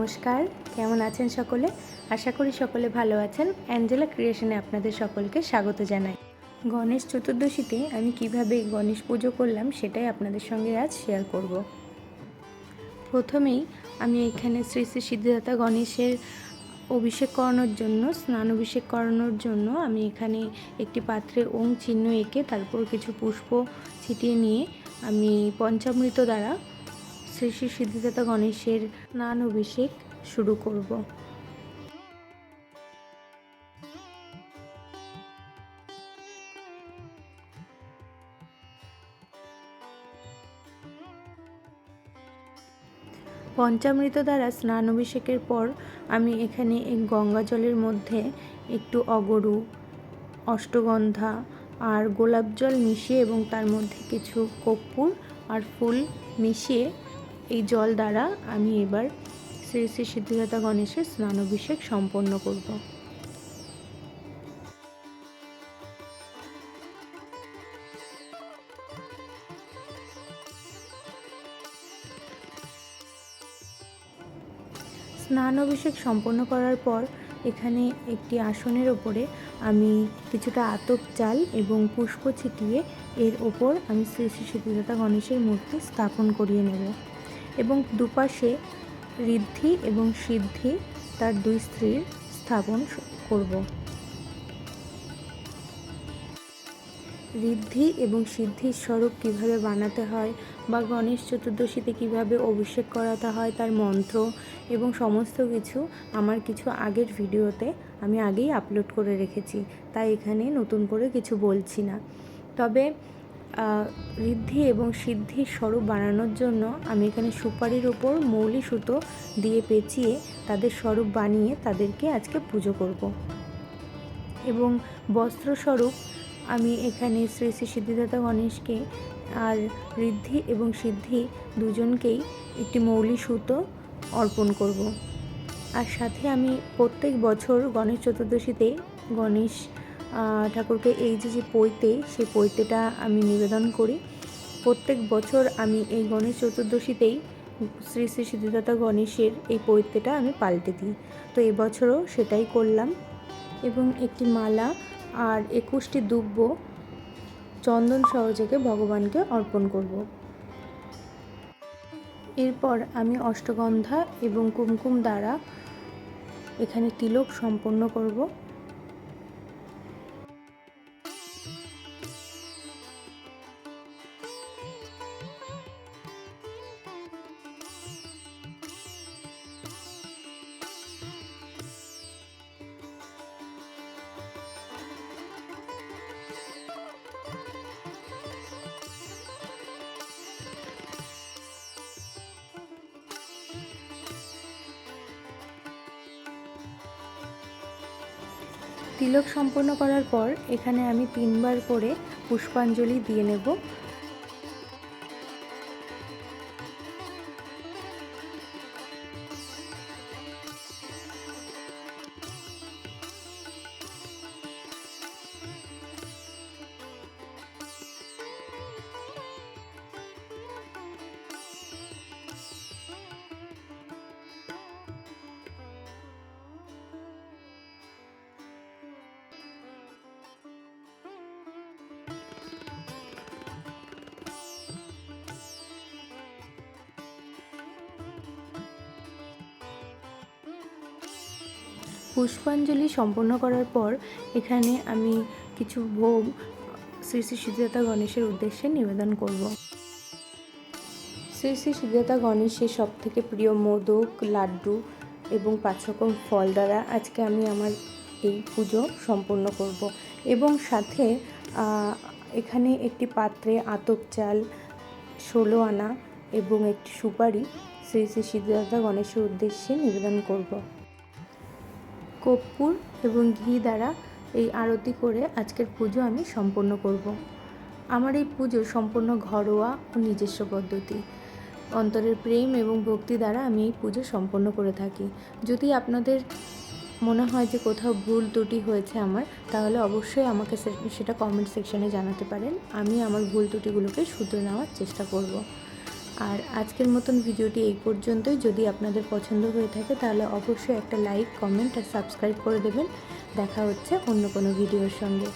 নমস্কার, কেমন আছেন সকলে? আশা করি সকলে ভালো আছেন। অ্যাঞ্জেলা ক্রিয়েশনে আপনাদের সকলকে স্বাগত জানাই। গণেশ চতুর্দশীতে আমি কীভাবে গণেশ পুজো করলাম সেটাই আপনাদের সঙ্গে আজ শেয়ার করব। প্রথমেই আমি এখানে শ্রী শ্রী সিদ্ধিদাতা গণেশের অভিষেক করানোর জন্য স্নান অভিষেক করানোর জন্য আমি এখানে একটি পাত্রে ওং চিহ্ন এঁকে তারপর কিছু পুষ্প ছিটিয়ে নিয়ে আমি পঞ্চামৃত দ্বারা শ্রী শ্রী সিদ্ধিদাতা গণেশের স্নান অভিষেক শুরু করব। পঞ্চামৃত দ্বারা স্নান অভিষেকের পর আমি এখানে এই গঙ্গা জলের মধ্যে একটু অগরু, অষ্টগন্ধা আর গোলাপ জল মিশিয়ে এবং তার মধ্যে কিছু কর্পূর আর ফুল মিশিয়ে এই জল দ্বারা আমি এবার শ্রী শ্রী সিদ্ধিদাতা গণেশের স্নান অভিষেক সম্পন্ন করব। স্নান অভিষেক সম্পন্ন করার পর এখানে একটি আসনের ওপরে আমি কিছুটা আতপ চাল এবং পুষ্প ছিটিয়ে এর ওপর আমি শ্রী শ্রী সিদ্ধিদাতা গণেশের মূর্তি স্থাপন করিয়ে নেব। এবং দুপাশে ঋদ্ধি এবং সিদ্ধি তার দুই স্ত্রীর স্থাপন করব। ঋদ্ধি এবং সিদ্ধির স্বরূপ কীভাবে বানাতে হয় বা গণেশ চতুর্দশীতে কীভাবে অভিষেক করাতে হয় তার মন্ত্র এবং সমস্ত কিছু আমার কিছু আগের ভিডিওতে আমি আগেই আপলোড করে রেখেছি, তাই এখানে নতুন করে কিছু বলছি না। তবে ঋদ্ধি এবং সিদ্ধির স্বরূপ বানানোর জন্য আমি এখানে সুপারির ওপর মৌলি সুতো দিয়ে পেঁচিয়ে তাদের স্বরূপ বানিয়ে তাদেরকে আজকে পুজো করব। এবং বস্ত্রস্বরূপ আমি এখানে শ্রী শ্রী সিদ্ধিদাতা গণেশকে আর ঋদ্ধি এবং সিদ্ধি দুজনকেই একটি মৌলি সুতো অর্পণ করব। আর সাথে আমি প্রত্যেক বছর গণেশ চতুর্দশীতে গণেশ ঠাকুরকে এই যে যে পৈতে, সেই পৈতেটা আমি নিবেদন করি। প্রত্যেক বছর আমি এই গণেশ চতুর্দশীতেই শ্রী শ্রী সিদ্ধিদাতা গণেশের এই পৈতেটা আমি পাল্টে দিই। তো এবছরও সেটাই করলাম এবং একটি মালা আর একুশটি দুব্য চন্দন সহযোগে ভগবানকে অর্পণ করব। এরপর আমি অষ্টগন্ধা এবং কুমকুম দ্বারা এখানে তিলক সম্পন্ন করব। তিলক সম্পন্ন করার পর এখানে আমি তিনবার করে পুষ্পাঞ্জলি দিয়ে নেব। পুষ্পাঞ্জলি সম্পন্ন করার পর এখানে আমি কিছু ভোগ শ্রী শ্রী সিদ্ধাতা গণেশের উদ্দেশ্যে নিবেদন করব। শ্রী শ্রী সিদ্ধাতা গণেশের সব থেকে প্রিয় মোদক, লাড্ডু এবং পাঁচ রকম ফল দ্বারা আজকে আমি আমার এই পুজো সম্পন্ন করব এবং সাথে এখানে একটি পাত্রে আতপ চাল, ষোলো আনা এবং একটি সুপারি শ্রী শ্রী সিদ্ধার্থা গণেশের উদ্দেশ্যে নিবেদন করব। কর্পূর এবং ঘি দ্বারা এই আরতি করে আজকের পুজো আমি সম্পন্ন করব। আমার এই পুজো সম্পূর্ণ ঘরোয়া ও নিজস্ব পদ্ধতি। অন্তরের প্রেম এবং ভক্তি দ্বারা আমি এই পুজো সম্পন্ন করে থাকি। যদি আপনাদের মনে হয় যে কোথাও ভুল ত্রুটি হয়েছে আমার, তাহলে অবশ্যই আমাকে সেটা কমেন্ট সেকশনে জানাতে পারেন। আমি আমার ভুল ত্রুটিগুলোকে শুধরে নেওয়ার চেষ্টা করব। আর আজকের মতন ভিডিওটি এই পর্যন্তই। যদি আপনাদের পছন্দ হয়ে থাকে, তাহলে অবশ্যই একটা লাইক, কমেন্ট আর সাবস্ক্রাইব করে দেবেন। দেখা হচ্ছে অন্য কোনো ভিডিওর সঙ্গে।